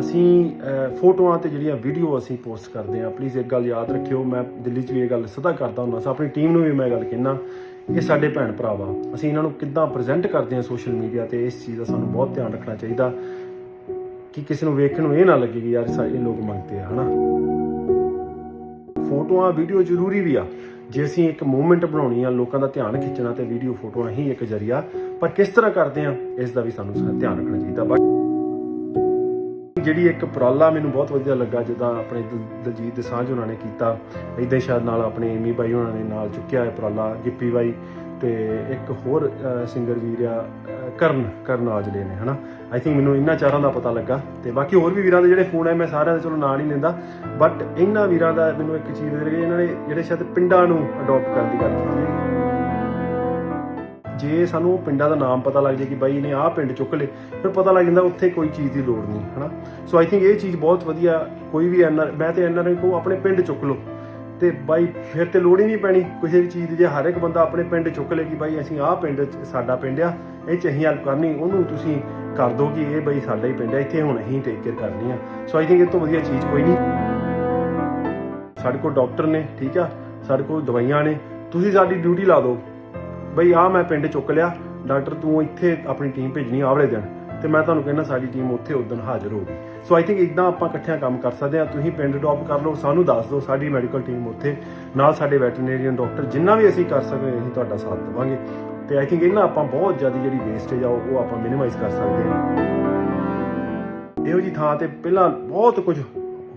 ਅਸੀਂ ਫੋਟੋਆਂ ਤੇ ਜਿਹੜੀਆਂ ਵੀਡੀਓ ਅਸੀਂ ਪੋਸਟ ਕਰਦੇ ਹਾਂ ਪਲੀਜ਼ ਇੱਕ ਗੱਲ ਯਾਦ ਰੱਖਿਓ, ਮੈਂ ਦਿੱਲੀ 'ਚ ਵੀ ਇਹ ਗੱਲ ਸਦਾ ਕਰਦਾ ਹੁੰਦਾ, ਸਾਂ ਆਪਣੀ ਟੀਮ ਨੂੰ ਵੀ ਮੈਂ ਇਹ ਗੱਲ ਕਹਿਣਾ ਇਹ ਸਾਡੇ ਭੈਣ ਭਰਾ ਵਾ ਅਸੀਂ ਇਹਨਾਂ ਨੂੰ ਕਿੱਦਾਂ ਪ੍ਰੈਜ਼ੈਂਟ ਕਰਦੇ ਹਾਂ ਸੋਸ਼ਲ ਮੀਡੀਆ ਤੇ, ਇਸ ਚੀਜ਼ ਦਾ ਸਾਨੂੰ ਬਹੁਤ ਧਿਆਨ ਰੱਖਣਾ ਚਾਹੀਦਾ, ਕਿ ਕਿਸੇ ਨੂੰ ਵੇਖਣ ਨੂੰ ਇਹ ਨਾ ਲੱਗੇ ਕਿ ਯਾਰ ਸਾ- ਇਹ ਲੋਕ ਮੰਗਦੇ ਆ, ਹਨਾ? ਫੋਟੋਆਂ, ਵੀਡੀਓ ਜ਼ਰੂਰੀ ਵੀ ਆ, ਜੇ ਅਸੀਂ ਇੱਕ ਮੂਵਮੈਂਟ ਬਣਾਉਣੀ ਆ, ਲੋਕਾਂ ਦਾ ਧਿਆਨ ਖਿੱਚਣਾ ਤੇ ਵੀਡੀਓ ਫੋਟੋਆਂ ਹੀ ਇੱਕ ਜ਼ਰੀਆ, ਪਰ ਕਿਸ ਤਰ੍ਹਾਂ ਕਰਦੇ ਆ ਇਸ ਦਾ ਵੀ ਸਾਨੂੰ ਧਿਆਨ ਰੱਖਣਾ ਚਾਹੀਦਾ, ਬਾਕੀ ਜਿਹੜੀ ਇੱਕ ਉਪਰਾਲਾ ਮੈਨੂੰ ਬਹੁਤ ਵਧੀਆ ਲੱਗਾ ਜਿੱਦਾਂ ਆਪਣੇ ਦਲ- ਦਲਜੀਤ ਦਸਾਂਝ ਉਹਨਾਂ ਨੇ ਕੀਤਾ। ਇਦਾਂ ਸ਼ਾਇਦ ਨਾਲ ਆਪਣੇ ਏਮੀ ਬਾਈ ਉਹਨਾਂ ਨੇ ਨਾਲ ਚੁੱਕਿਆ ਹੈ ਉਪਰਾਲਾ ਗਿੱਪੀ ਬਾਈ ਤੇ ਇੱਕ ਹੋਰ ਸਿੰਗਰ ਵੀਰ ਆ ਅਹ, ਕਰਨ ਕਰਨ ਆਜਲੇ ਨੇ ਹਨਾ? ਆਈ ਥਿੰਕ ਮੈਨੂੰ ਇਹਨਾਂ ਚਾਰਾਂ ਦਾ ਪਤਾ ਲੱਗਾ ਤੇ ਬਾਕੀ ਹੋਰ ਵੀ ਵੀਰਾਂ ਦੇ ਜਿਹੜੇ ਫੋਨ ਆਏ ਮੈਂ ਸਾਰਿਆਂ ਦੇ ਚਲੋ ਨਾਂ ਨਹੀਂ ਲੈਂਦਾ। ਬਟ ਇਹਨਾਂ ਵੀਰਾਂ ਦਾ ਮੈਨੂੰ ਇੱਕ ਚੀਜ਼ ਦੇ ਰਹੀ ਇਹਨਾਂ ਨੇ ਜਿਹੜੇ ਸ਼ਾਇਦ ਪਿੰਡਾਂ ਨੂੰ ਅਡਾਪਟ ਕਰਨ ਦੀ ਗੱਲ ਕੀਤੀ। ਹੈ ਜੇ ਸਾਨੂੰ ਉਹ ਪਿੰਡਾਂ ਦਾ ਨਾਮ ਪਤਾ ਲੱਗ ਜੇ ਕਿ ਬਾਈ ਇਹਨੇ ਆਹ ਪਿੰਡ ਚੁੱਕ ਲੇ ਫਿਰ ਪਤਾ ਲੱਗ ਜਾਂਦਾ ਉੱਥੇ ਕੋਈ ਚੀਜ਼ ਦੀ ਲੋੜ ਨਹੀਂ, ਹਨਾ? ਸੋ ਆਈ ਥਿੰਕ ਇਹ ਚੀਜ਼ ਬਹੁਤ ਵਧੀਆ, ਕੋਈ ਵੀ ਐਨਆਰ ਮੈਂ ਤੇ ਐਨਆਰ ਕੋ ਆਪਣੇ ਪਿੰਡ ਚੁੱਕ ਲਓ। ਤੇ ਬਾਈ ਫਿਰ ਤੇ ਲੋੜ ਹੀ ਨਹੀਂ ਪੈਣੀ ਕਿਸੇ ਵੀ ਚੀਜ਼ ਦੀ, ਜੇ ਹਰ ਇੱਕ ਬੰਦਾ ਆਪਣੇ ਪਿੰਡ ਚੁੱਕ ਲੇ ਕਿ ਬਾਈ ਅਸੀਂ ਆਹ ਪਿੰਡ 'ਚ, ਸਾਡਾ ਪਿੰਡ ਆ, ਇਹ ਚ ਅਸੀਂ ਹੈਲਪ ਕਰਨੀ, ਉਹਨੂੰ ਤੁਸੀਂ ਕਰ ਦੋ ਕਿ ਇਹ ਬਾਈ ਸਾਡਾ ਹੀ ਪਿੰਡ ਆ, ਇੱਥੇ ਹੁਣ ਅਸੀਂ ਟੇਕ ਕੇਅਰ ਕਰਨੀ ਆ। ਸੋ ਆਈ ਥਿੰਕ ਇਹ ਤੋਂ ਵਧੀਆ ਚੀਜ਼ ਕੋਈ ਨਹੀਂ। ਸਾਡੇ ਕੋਲ ਡਾਕਟਰ ਨੇ, ਠੀਕ ਆ? ਸਾਡੇ ਕੋਲ ਦਵਾਈਆਂ ਨੇ, ਤੁਸੀਂ ਸਾਡੀ ਡਿਊਟੀ ਲਾ ਦਿਓ। ਬਈ ਆ ਮੈਂ ਪਿੰਡ ਚੁੱਕ ਲਿਆ। ਡਾਕਟਰ ਤੂੰ ਇੱਥੇ ਆਪਣੀ ਟੀਮ ਭੇਜਣੀ ਆਵਲੇ ਦਿਨ। ਤੇ ਮੈਂ ਤੁਹਾਨੂੰ ਕਹਿੰਦਾ ਸਾਡੀ ਟੀਮ ਉੱਥੇ ਉਦੋਂ ਹਾਜ਼ਰ ਹੋਊਗੀ ਸੋ ਆਈ ਥਿੰਕ ਇਦਾਂ ਆਪਾਂ ਇਕੱਠਿਆਂ ਕੰਮ ਕਰ ਸਕਦੇ ਹਾਂ। ਤੁਸੀਂ ਪਿੰਡ ਡ੍ਰੌਪ ਕਰ ਲਓ, ਸਾਨੂੰ ਦੱਸ ਦਿਓ ਸਾਡੀ ਮੈਡੀਕਲ ਟੀਮ ਉੱਥੇ। ਨਾਲ ਸਾਡੇ ਵੈਟਰਨਰੀਅਨ ਡਾਕਟਰ ਜਿੰਨਾ ਵੀ ਅਸੀਂ ਕਰ ਸਕਦੇ ਅਸੀਂ ਤੁਹਾਡਾ ਸਾਥ ਦੇਵਾਂਗੇ। ਤੇ ਆਈ ਥਿੰਕ ਇਹਨਾਂ ਆਪਾਂ ਬਹੁਤ ਜ਼ਿਆਦਾ ਜਿਹੜੀ ਵੇਸਟੇਜ ਆ, ਉਹ ਆਪਾਂ ਮਿਨੀਮਾਈਜ਼ ਕਰ ਸਕਦੇ ਹਾਂ। ਇਹੋ ਜੀ ਥਾਂ ਤੇ ਪਹਿਲਾਂ ਬਹੁਤ ਕੁਝ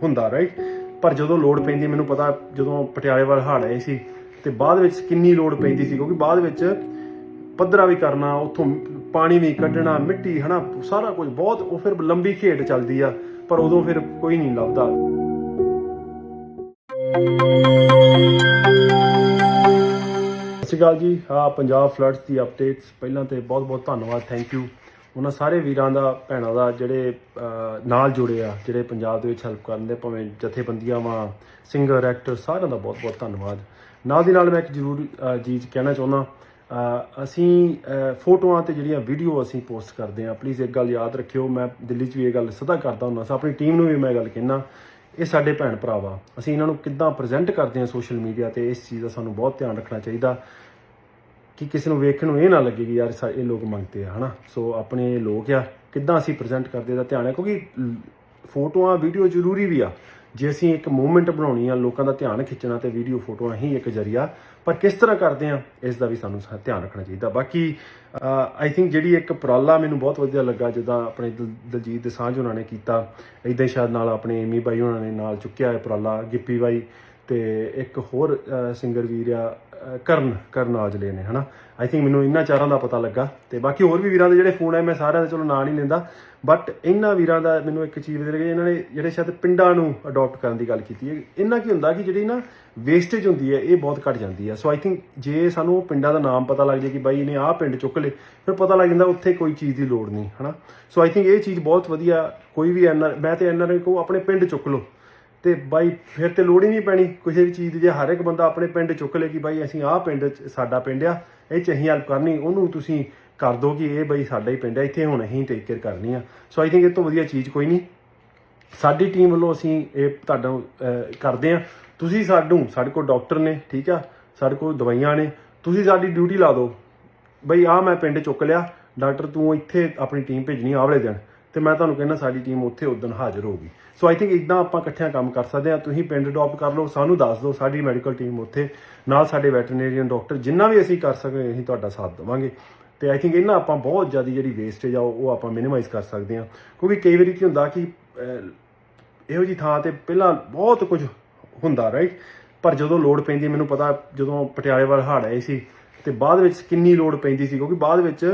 ਹੁੰਦਾ ਰਾਈਟ ਪਰ ਜਦੋਂ ਲੋਡ ਪੈਂਦੀ ਮੈਨੂੰ ਪਤਾ ਜਦੋਂ ਪਟਿਆਲੇ ਵੱਲ ਹੜ੍ਹ ਆਏ ਸੀ ਤੇ ਬਾਅਦ ਵਿੱਚ ਕਿੰਨੀ ਲੋੜ ਪੈਂਦੀ ਸੀ? ਕਿਉਂਕਿ ਬਾਅਦ ਵਿੱਚ ਪੱਧਰਾ ਵੀ ਕਰਨਾ, ਉੱਥੋਂ ਪਾਣੀ ਵੀ ਕੱਢਣਾ, ਮਿੱਟੀ, ਹਨਾ, ਸਾਰਾ ਕੁਝ ਬਹੁਤ, ਉਹ ਫਿਰ ਲੰਬੀ ਖੇਡ ਚੱਲਦੀ ਆ, ਪਰ ਉਦੋਂ ਫਿਰ ਕੋਈ ਨਹੀਂ ਲੱਭਦਾ। ਸਤਿ ਸ਼੍ਰੀ ਅਕਾਲ ਜੀ। ਹਾਂ ਪੰਜਾਬ ਫਲੱਡਸ ਦੀ ਅਪਡੇਟਸ ਪਹਿਲਾਂ ਤੇ ਬਹੁਤ ਬਹੁਤ ਧੰਨਵਾਦ ਥੈਂਕ ਯੂ ਉਹਨਾਂ ਸਾਰੇ ਵੀਰਾਂ ਦਾ, ਭੈਣਾਂ ਦਾ, ਜਿਹੜੇ ਨਾਲ ਜੁੜੇ ਆ, ਜਿਹੜੇ ਪੰਜਾਬ ਦੇ ਵਿੱਚ ਹੈਲਪ ਕਰਨ ਦੇ, ਭਾਵੇਂ ਜਥੇਬੰਦੀਆਂ ਵਾਂ ਸਿੰਗਰ ਐਕਟਰ ਸਾਰਿਆਂ ਦਾ ਬਹੁਤ ਬਹੁਤ ਧੰਨਵਾਦ। ਨਾਲ ਦੀ ਨਾਲ ਮੈਂ ਇੱਕ ਜ਼ਰੂਰ ਚੀਜ਼ ਕਹਿਣਾ ਚਾਹੁੰਦਾ ਅਸੀਂ ਫੋਟੋਆਂ ਤੇ ਜਿਹੜੀਆਂ ਵੀਡੀਓ ਅਸੀਂ ਪੋਸਟ ਕਰਦੇ ਹਾਂ ਪਲੀਜ਼ ਇੱਕ ਗੱਲ ਯਾਦ ਰੱਖਿਓ, ਮੈਂ ਦਿੱਲੀ 'ਚ ਵੀ ਇਹ ਗੱਲ ਸਦਾ ਕਰਦਾ ਹੁੰਦਾ, ਸਾਂ ਆਪਣੀ ਟੀਮ ਨੂੰ ਵੀ ਮੈਂ ਇਹ ਗੱਲ ਕਹਿਣਾ ਇਹ ਸਾਡੇ ਭੈਣ ਭਰਾਵਾ, ਅਸੀਂ ਇਹਨਾਂ ਨੂੰ ਕਿੱਦਾਂ ਪ੍ਰੈਜ਼ੈਂਟ ਕਰਦੇ ਹਾਂ ਸੋਸ਼ਲ ਮੀਡੀਆ ਤੇ, ਇਸ ਚੀਜ਼ ਦਾ ਸਾਨੂੰ ਬਹੁਤ ਧਿਆਨ ਰੱਖਣਾ ਚਾਹੀਦਾ, ਕਿ ਕਿਸੇ ਨੂੰ ਵੇਖਣ ਨੂੰ ਇਹ ਨਾ ਲੱਗੇ ਕਿ ਯਾਰ ਸਾ- ਇਹ ਲੋਕ ਮੰਗਦੇ ਆ, ਹਨਾ? ਸੋ ਆਪਣੇ ਲੋਕ ਆ, ਕਿੱਦਾਂ ਅਸੀਂ ਪ੍ਰੈਜ਼ੈਂਟ ਕਰਦੇ ਦਾ ਧਿਆਨ ਹੈ, ਕਿਉਂਕਿ ਫੋਟੋਆਂ ਵੀਡੀਓ ਜ਼ਰੂਰੀ ਵੀ ਆ। ਜੇ ਅਸੀਂ ਇੱਕ ਮੂਵਮੈਂਟ ਬਣਾਉਣੀ ਆ, ਲੋਕਾਂ ਦਾ ਧਿਆਨ ਖਿੱਚਣਾ ਤੇ ਵੀਡੀਓ ਫੋਟੋਆਂ ਹੀ ਇੱਕ ਜ਼ਰੀਆ, ਪਰ ਕਿਸ ਤਰ੍ਹਾਂ ਕਰਦੇ ਆ, ਇਸ ਦਾ ਵੀ ਸਾਨੂੰ ਧਿਆਨ ਰੱਖਣਾ ਚਾਹੀਦਾ। ਬਾਕੀ ਆਈ ਥਿੰਕ ਜਿਹੜੀ ਇੱਕ ਉਪਰਾਲਾ ਮੈਨੂੰ ਬਹੁਤ ਵਧੀਆ ਲੱਗਾ, ਜਿੱਦਾਂ ਆਪਣੇ ਦਲ- ਦਲਜੀਤ ਦਸਾਂਝ ਉਹਨਾਂ ਨੇ ਕੀਤਾ ਇਦਾਂ ਸ਼ਾਇਦ ਨਾਲ ਆਪਣੇ ਏਮੀ ਬਾਈ ਉਹਨਾਂ ਨੇ ਨਾਲ ਚੁੱਕਿਆ ਹੈ ਉਪਰਾਲਾ, ਗਿੱਪੀ ਬਾਈ ਤੇ ਇੱਕ ਹੋਰ ਸਿੰਗਰ ਵੀਰ ਆ ਕਰਨ ਕਰਨ ਆਜਲੇ ਨੇ, ਹਨਾ? ਆਈ ਥਿੰਕ ਮੈਨੂੰ ਇਹਨਾਂ ਚਾਰਾਂ ਦਾ ਪਤਾ ਲੱਗਾ ਤੇ ਬਾਕੀ ਹੋਰ ਵੀ ਵੀਰਾਂ ਦੇ ਜਿਹੜੇ ਫੋਨ ਆਏ ਮੈਂ ਸਾਰਿਆਂ ਦਾ ਚਲੋ ਨਾਂ ਨਹੀਂ ਲੈਂਦਾ ਬਟ ਇਹਨਾਂ ਵੀਰਾਂ ਦਾ ਮੈਨੂੰ ਇੱਕ ਚੀਜ਼ ਵਧੀਆ ਰਹੀ ਇਹਨਾਂ ਨੇ ਜਿਹੜੇ ਸ਼ਾਇਦ ਪਿੰਡਾਂ ਨੂੰ ਅਡਾਪਟ ਕਰਨ ਦੀ ਗੱਲ ਕੀਤੀ ਹੈ। ਇਹਨਾਂ ਕੀ ਹੁੰਦਾ ਕਿ ਜਿਹੜੀ ਨਾ ਵੇਸਟੇਜ ਹੁੰਦੀ ਹੈ, ਇਹ ਬਹੁਤ ਘਟ ਜਾਂਦੀ ਹੈ। ਸੋ ਆਈ ਥਿੰਕ ਜੇ ਸਾਨੂੰ ਉਹ ਪਿੰਡਾਂ ਦਾ ਨਾਮ ਪਤਾ ਲੱਗ ਜੇ ਕਿ ਬਾਈ ਇਹਨੇ ਆਹ ਪਿੰਡ ਚੁੱਕ ਲੇ ਫਿਰ ਪਤਾ ਲੱਗ ਜਾਂਦਾ ਉੱਥੇ ਕੋਈ ਚੀਜ਼ ਦੀ ਲੋੜ ਨਹੀਂ, ਹਨਾ? ਸੋ ਆਈ ਥਿੰਕ ਇਹ ਚੀਜ਼ ਬਹੁਤ ਵਧੀਆ, ਕੋਈ ਵੀ ਐਨਆਰ ਮੈਂ ਤੇ ਐਨਆਰ ਕੋ ਆਪਣੇ ਪਿੰਡ ਚੁੱਕ ਲਓ। ਤੇ ਬਾਈ ਫਿਰ ਤੇ ਲੋੜ ਹੀ ਨਹੀਂ ਪੈਣੀ ਕਿਸੇ ਵੀ ਚੀਜ਼ ਦੀ, ਜੇ ਹਰ ਇੱਕ ਬੰਦਾ ਆਪਣੇ ਪਿੰਡ ਚੁੱਕ ਲੇ ਕਿ ਬਾਈ ਅਸੀਂ ਆਹ ਪਿੰਡ 'ਚ, ਸਾਡਾ ਪਿੰਡ ਆ, ਇਹ ਚ ਅਸੀਂ ਹੈਲਪ ਕਰਨੀ, ਉਹਨੂੰ ਤੁਸੀਂ ਕਰ ਦੋ ਕਿ ਇਹ ਬਾਈ ਸਾਡਾ ਹੀ ਪਿੰਡ ਆ, ਇੱਥੇ ਹੁਣ ਅਸੀਂ ਟੇਕ ਕੇਅਰ ਕਰਨੀ ਆ। ਸੋ ਆਈ ਥਿੰਕ ਇਹ ਤੋਂ ਵਧੀਆ ਚੀਜ਼ ਕੋਈ ਨਹੀਂ। ਸਾਡੀ ਟੀਮ ਵੱਲੋਂ ਅਸੀਂ ਇਹ ਤੁਹਾਡਾ ਕਰਦੇ ਆ। ਤੁਸੀਂ ਸਾਨੂੰ, ਸਾਡੇ ਕੋਲ ਡਾਕਟਰ ਨੇ, ਠੀਕ ਆ, ਸਾਡੇ ਕੋਲ ਦਵਾਈਆਂ ਨੇ, ਤੁਸੀਂ ਸਾਡੀ ਡਿਊਟੀ ਲਾ ਦਿਓ। ਬਈ ਆ ਮੈਂ ਪਿੰਡ ਚੁੱਕ ਲਿਆ ਡਾਕਟਰ ਤੂੰ ਇੱਥੇ ਆਪਣੀ ਟੀਮ ਭੇਜਣੀ ਆਵਲੇ ਦਿਨ। ਤੇ ਮੈਂ ਤੁਹਾਨੂੰ ਕਹਿੰਦਾ ਸਾਡੀ ਟੀਮ ਉੱਥੇ ਉਦੋਂ ਹਾਜ਼ਰ ਹੋਊਗੀ ਸੋ ਆਈ ਥਿੰਕ ਇਦਾਂ ਆਪਾਂ ਇਕੱਠਿਆਂ ਕੰਮ ਕਰ ਸਕਦੇ ਹਾਂ। ਤੁਸੀਂ ਪਿੰਡ ਡ੍ਰੌਪ ਕਰ ਲਓ, ਸਾਨੂੰ ਦੱਸ ਦਿਓ ਸਾਡੀ ਮੈਡੀਕਲ ਟੀਮ ਉੱਥੇ, ਨਾਲ ਸਾਡੇ ਵੈਟਰਨਰੀਅਨ ਡਾਕਟਰ ਜਿੰਨਾ ਵੀ ਅਸੀਂ ਕਰ ਸਕਦੇ ਅਸੀਂ ਤੁਹਾਡਾ ਸਾਥ ਦੇਵਾਂਗੇ। ਤੇ ਆਈ ਥਿੰਕ ਇਹਨਾਂ ਆਪਾਂ ਬਹੁਤ ਜ਼ਿਆਦਾ ਜਿਹੜੀ ਵੇਸਟੇਜ ਆ, ਉਹ ਆਪਾਂ ਮਿਨੀਮਾਈਜ਼ ਕਰ ਸਕਦੇ ਹਾਂ। ਕਿਉਂਕਿ ਕਈ ਵਾਰੀ ਕੀ ਹੁੰਦਾ ਕਿ ਇਹੋ ਜੀ ਥਾਂ ਤੇ ਪਹਿਲਾਂ ਬਹੁਤ ਕੁਝ ਹੁੰਦਾ ਰਾਈਟ ਪਰ ਜਦੋਂ ਲੋਡ ਪੈਂਦੀ ਮੈਨੂੰ ਪਤਾ ਜਦੋਂ ਪਟਿਆਲੇ ਵਾਲ ਹੜ੍ਹ ਆਏ ਸੀ, ਤੇ ਬਾਅਦ ਵਿੱਚ ਕਿੰਨੀ ਲੋਡ ਪੈਂਦੀ ਸੀ, ਕਿਉਂਕਿ ਬਾਅਦ ਵਿੱਚ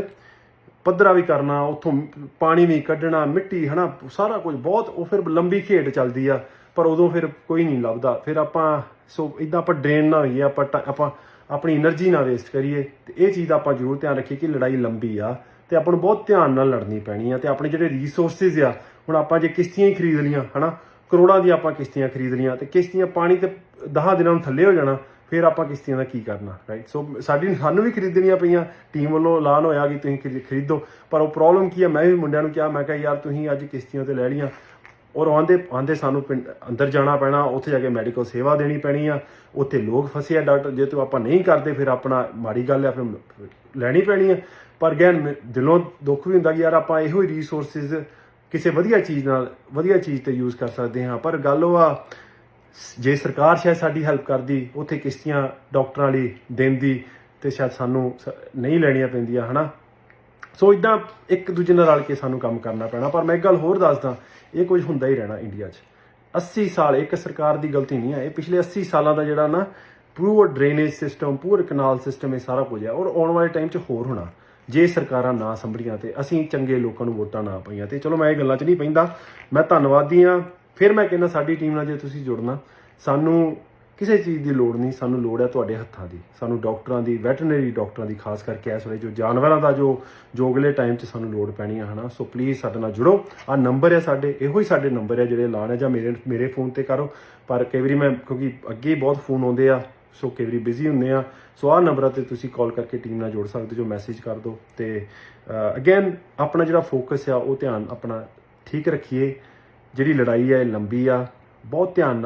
ਪੱਧਰਾ ਵੀ ਕਰਨਾ, ਉੱਥੋਂ ਪਾਣੀ ਵੀ ਕੱਢਣਾ, ਮਿੱਟੀ, ਹਨਾ, ਸਾਰਾ ਕੁਝ ਬਹੁਤ, ਉਹ ਫਿਰ ਲੰਬੀ ਖੇਡ ਚੱਲਦੀ ਆ, ਪਰ ਉਦੋਂ ਫਿਰ ਕੋਈ ਨਹੀਂ ਲੱਭਦਾ। ਫਿਰ ਆਪਾਂ, ਸੋ ਇਦਾਂ ਆਪਾਂ ਡਰੇਨ ਨਾ ਹੋਈਏ, ਆਪਾਂ ਆਪਾਂ ਆਪਣੀ એનર્ਜੀ ਨਾ ਵੇਸਟ ਕਰੀਏ, ਤੇ ਇਹ ਚੀਜ਼ ਦਾ ਆਪਾਂ ਜ਼ਰੂਰ ਧਿਆਨ ਰੱਖੀਏ ਕਿ ਲੜਾਈ ਲੰਬੀ ਆ, ਤੇ ਆਪਾਂ ਨੂੰ ਬਹੁਤ ਧਿਆਨ ਨਾਲ ਲੜਨੀ ਪੈਣੀ ਆ, ਤੇ ਆਪਣੇ ਜਿਹੜੇ ਰਿਸੋਰਸਿਸ ਆ, ਹੁਣ ਆਪਾਂ ਜੇ ਕਿਸ਼ਤੀਆਂ ਹੀ ਖਰੀਦ ਲੀਆਂ, ਹਨਾ, ਕਰੋੜਾਂ ਦੀ ਆਪਾਂ ਕਿਸ਼ਤੀਆਂ ਖਰੀਦ ਲੀਆਂ, ਤੇ ਕਿਸ਼ਤੀਆਂ ਪਾਣੀ ਤੇ 10 ਦਿਨਾਂ ਨੂੰ ਥੱਲੇ ਹੋ ਜਾਣਾ ਫਿਰ ਆਪਾਂ ਕਿਸ਼ਤੀਆਂ ਦਾ ਕੀ ਕਰਨਾ ਰਾਈਟ ਸੋ ਸਾਡੀ ਸਾਨੂੰ ਵੀ ਖਰੀਦਣੀਆਂ ਪਈਆਂ ਟੀਮ ਵੱਲੋਂ ਐਲਾਨ ਹੋਇਆ ਕਿ ਤੁਸੀਂ ਖਰੀ- ਖਰੀਦੋ। ਪਰ ਉਹ ਪ੍ਰੋਬਲਮ ਕੀ ਹੈ ਮੈਂ ਵੀ ਮੁੰਡਿਆਂ ਨੂੰ ਕਿਹਾ, ਮੈਂ ਕਿਹਾ, ਯਾਰ, ਤੁਸੀਂ ਅੱਜ ਕਿਸ਼ਤੀਆਂ ਤੇ ਲੈ ਲੀਆਂ ਔਰ ਆਂਦੇ ਆਂਦੇ ਸਾਨੂੰ ਪਿੰਡ ਅੰਦਰ ਜਾਣਾ ਪੈਣਾ, ਉੱਥੇ ਜਾ ਕੇ ਮੈਡੀਕਲ ਸੇਵਾ ਦੇਣੀ ਪੈਣੀ ਆ। ਉੱਥੇ ਲੋਕ ਫਸੇ ਆ ਡਾਕਟਰ ਜੇ ਤੋਂ ਆਪਾਂ ਨਹੀਂ ਕਰਦੇ, ਫਿਰ ਆਪਣਾ ਮਾੜੀ ਗੱਲ ਆ, ਫਿਰ ਲੈਣੀ ਪੈਣੀ ਆ। ਪਰ ਗੈਨ ਦਿਲੋਂ ਦੁੱਖ ਵੀ ਹੁੰਦਾ ਕਿ ਯਾਰ, ਆਪਾਂ ਇਹੋ ਹੀ ਰਿਸੋਰਸਿਸ ਕਿਸੇ ਵਧੀਆ ਚੀਜ਼ ਨਾਲ ਵਧੀਆ ਚੀਜ਼ ਤੇ ਯੂਜ਼ ਕਰ ਸਕਦੇ ਹਾਂ। ਪਰ ਗੱਲ ਉਹ ਆ ਜੇ ਸਰਕਾਰ ਸ਼ਾਇਦ ਸਾਡੀ ਹੈਲਪ ਕਰਦੀ, ਉੱਥੇ ਕਿਸ਼ਤੀਆਂ ਡਾਕਟਰਾਂ ਲਈ ਦਿੰਦੀ ਤੇ ਸ਼ਾਇਦ ਸਾਨੂੰ ਸ- ਨਹੀਂ ਲੈਣੀਆਂ ਪੈਂਦੀਆਂ, ਹਨਾ? ਸੋ ਇਦਾਂ ਇੱਕ ਦੂਜੇ ਨਾਲ ਰਲ ਕੇ ਸਾਨੂੰ ਕੰਮ ਕਰਨਾ ਪੈਣਾ। ਪਰ ਮੈਂ ਇੱਕ ਗੱਲ ਹੋਰ ਦੱਸਦਾ, ਇਹ ਕੁਝ ਹੁੰਦਾ ਹੀ ਰਹਿਣਾ ਇੰਡੀਆ 'ਚ। 80 ਸਾਲ, ਇੱਕ ਸਰਕਾਰ ਦੀ ਗਲਤੀ ਨਹੀਂ ਹੈ। ਇਹ ਪਿਛਲੇ 80 ਸਾਲਾਂ ਦਾ ਜਿਹੜਾ ਨਾ ਪੂਰ ਡਰੇਨੇਜ ਸਿਸਟਮ ਪੂਰ ਕਨਾਲ ਸਿਸਟਮ ਇਹ ਸਾਰਾ ਕੁਝ ਹੈ। ਔਰ ਆਉਣ ਵਾਲੇ ਟਾਈਮ 'ਚ ਹੋਰ ਹੋਣਾ। ਜੇ ਸਰਕਾਰਾਂ ਨਾ ਸੰਭਲੀਆਂ ਤੇ ਅਸੀਂ ਚੰਗੇ ਲੋਕਾਂ ਨੂੰ ਵੋਟਾਂ ਨਾ ਪਾਈਆਂ ਤੇ, ਚਲੋ ਮੈਂ ਇਹ ਗੱਲਾਂ 'ਚ ਨਹੀਂ ਪੈਂਦਾ। ਮੈਂ ਧੰਨਵਾਦੀ ਆ ਫਿਰ ਮੈਂ ਕਹਿੰਦਾ ਸਾਡੀ ਟੀਮ ਨਾਲ ਜੇ ਤੁਸੀਂ ਜੁੜਨਾ, ਸਾਨੂੰ ਕਿਸੇ ਚੀਜ਼ ਦੀ ਲੋੜ ਨਹੀਂ, ਸਾਨੂੰ ਲੋੜ ਹੈ ਤੁਹਾਡੇ ਹੱਥਾਂ ਦੀ, ਸਾਨੂੰ ਡਾਕਟਰਾਂ ਦੀ ਵੈਟਰਨਰੀ ਡਾਕਟਰਾਂ ਦੀ, ਖਾਸ ਕਰਕੇ ਇਸ ਵੇਲੇ ਜੋ ਜਾਨਵਰਾਂ ਦਾ ਜੋ ਜੋ ਅਗਲੇ ਟਾਈਮ 'ਚ ਸਾਨੂੰ ਲੋੜ ਪੈਣੀ ਆ, ਹਨਾ? ਸੋ ਪਲੀਜ਼ ਸਾਡੇ ਨਾਲ ਜੁੜੋ। ਆ ਨੰਬਰ ਹੈ ਸਾਡੇ, ਇਹੋ ਹੀ ਸਾਡੇ ਨੰਬਰ ਹੈ ਜਿਹੜੇ ਐਲਾਨ ਹੈ ਜਾਂ ਮੇਰੇ ਮੇਰੇ ਫੋਨ ਤੇ ਕਰੋ। ਪਰ ਕਈ ਵਾਰੀ ਮੈਂ, ਕਿਉਂਕਿ ਅੱਗੇ ਹੀ ਬਹੁਤ ਫੋਨ ਆਉਂਦੇ ਆ ਸੋ ਕਈ ਵਾਰੀ ਬਿਜ਼ੀ ਹੁੰਦੇ ਆ। ਸੋ ਆਹ ਨੰਬਰਾਂ ਤੇ ਤੁਸੀਂ ਕਾਲ ਕਰਕੇ ਟੀਮ ਨਾਲ ਜੁੜ ਸਕਦੇ ਜੋ ਮੈਸੇਜ ਕਰ ਦਿਓ ਤੇ ਅਗੇਨ ਆਪਣਾ ਜਿਹੜਾ ਫੋਕਸ ਆ, ਉਹ ਧਿਆਨ ਆਪਣਾ ਠੀਕ ਰੱਖੀਏ। ਜਿਹੜੀ ਲੜਾਈ ਹੈ ਇਹ ਲੰਬੀ ਆ ਬਹੁਤ ਧਿਆਨ ਨਾਲ